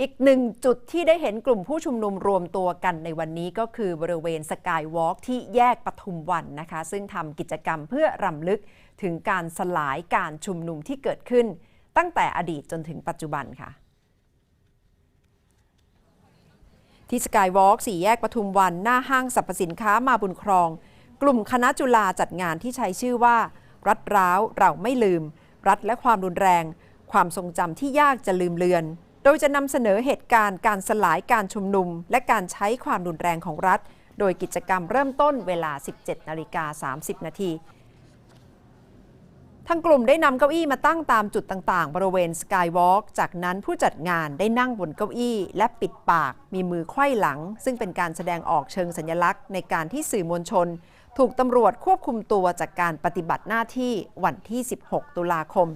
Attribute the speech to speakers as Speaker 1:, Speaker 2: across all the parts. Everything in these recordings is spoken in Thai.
Speaker 1: อีกหนึ่งจุดที่ได้เห็นกลุ่มผู้ชุมนุมรวมตัวกันในวันนี้ก็คือบริเวณสกายวอล์กที่แยกปทุมวันนะคะ ซึ่งทำกิจกรรมเพื่อรำลึกถึงการสลายการชุมนุมที่เกิดขึ้น ตั้งแต่อดีตจนถึงปัจจุบันค่ะ ที่สกายวอล์กสี่แยกปทุมวัน หน้าห้างสรรพสินค้ามาบุญครอง กลุ่มคณะจุฬาจัดงานที่ใช้ชื่อว่า รัฐร้าวเราไม่ลืม รัฐและความรุนแรง ความทรงจำที่ยากจะลืมเลือน โดยจะนำเสนอเหตุการณ์การสลายการชุมนุม และการใช้ความรุนแรงของรัฐ โดยกิจกรรมเริ่มต้นเวลา 17นาฬิกา30 นาทีทางกลุ่มได้นำเก้าอี้มาตั้งตามจุดต่างๆ บริเวณสกายวอล์กจากนั้นผู้จัดงานได้นั่งบนเก้าอี้ และปิดปาก มีมือไขว้หลัง ซึ่งเป็นการแสดงออกเชิงสัญลักษณ์ในการที่สื่อมวลชน ถูกตำรวจควบคุมตัวจากการปฏิบัติหน้าที่วันที่ 16 ตุลาคม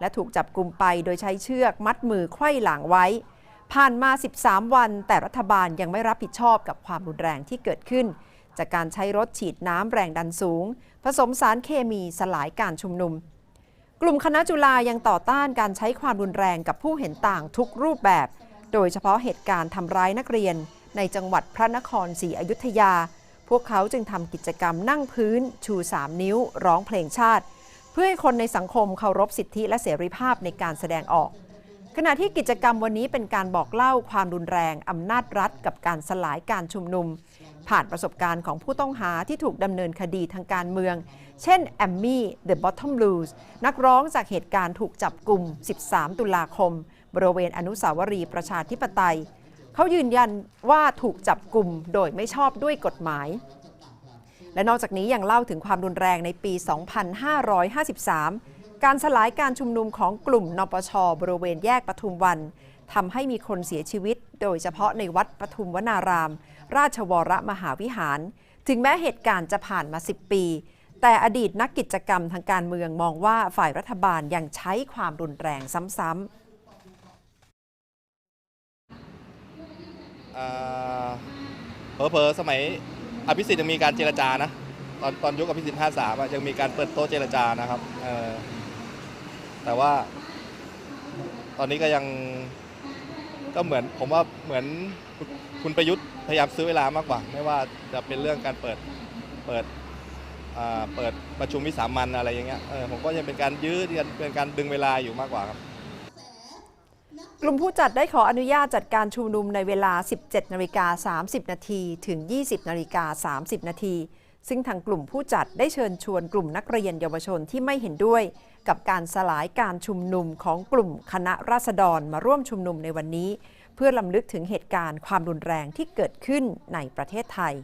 Speaker 1: และถูกจับกลุ่มไปโดยใช้เชือกมัดมือไขว้หลังไว้ ผ่านมา 13 วัน แต่รัฐบาลยังไม่รับผิดชอบกับความรุนแรงที่เกิดขึ้น จากการใช้รถฉีดน้ำแรงดันสูง ผสมสารเคมีสลายการชุมนุม กลุ่มคณะจุฬายังต่อต้านการใช้ความรุนแรงกับผู้เห็นต่างทุกรูปแบบ โดยเฉพาะเหตุการณ์ทำร้ายนักเรียน ในจังหวัดพระนครศรีอยุธยา พวกเขาจึงทำกิจกรรมนั่งพื้น ชู 3 นิ้ว ร้องเพลงชาติ เพื่อให้คนในสังคมเคารพสิทธิและเสรีภาพในการแสดงออก ขณะที่กิจกรรมวันนี้เป็นการบอกเล่าความรุนแรงอำนาจรัฐ กับการสลายการชุมนุม ผ่านประสบการณ์ของผู้ต้องหาที่ถูกดำเนินคดีทางการเมือง เช่นแอมมี่ The Bottom Blues นักร้องจากเหตุการณ์ถูกจับกลุ่ม 13 ตุลาคม บริเวณอนุสาวรีย์ประชาธิปไตย เขายืนยันว่าถูกจับกลุ่มโดยไม่ชอบด้วยกฎหมาย และนอกจากนี้ยังเล่าถึงความรุนแรงในปี 2553 การสลายการชุมนุมของกลุ่มนปช บริเวณแยกปทุมวันทำให้มีคนเสียชีวิต โดยเฉพาะในวัดปทุมวนาราม ราชวรมหาวิหาร ถึงแม้เหตุการณ์จะผ่านมา 10 ปี แต่อดีตนักกิจกรรมทางการเมืองมองว่าฝ่ายรัฐบาลยังใช้ความรุนแรงซ้ำๆ
Speaker 2: เผลอๆสมัย อภิสิทธิ์ยังมีการเจรจานะ ตอนตอนยุคอภิสิทธิ์53อะยังมีการเปิดโต๊ะเจรจานะครับเออแต่ว่า ตอนนี้ก็ยังก็เหมือนผมว่าเหมือนคุณคุณประยุทธ์พยายามซื้อเวลามากกว่า ไม่ว่าจะเป็นเรื่องการเปิดเปิดอ่าเปิดประชุมวิสามันอะไรอย่างเงี้ยเออผมก็ยังเป็นการยื้อเป็นการดึงเวลาอยู่มากกว่าครับ
Speaker 1: กลุ่มผู้จัดได้ขออนุญาตจัดการชุมนุมในเวลา 17นาฬิกา30 นาทีถึง 20นาฬิกา30 นาทีซึ่งทางกลุ่มผู้จัดได้เชิญชวนกลุ่มนักเรียนเยาวชนที่ไม่เห็นด้วย กับการสลายการชุมนุมของกลุ่มคณะราษฎรมาร่วมชุมนุมในวันนี้ เพื่อลำลึกถึงเหตุการณ์ความรุนแรงที่เกิดขึ้นในประเทศไทย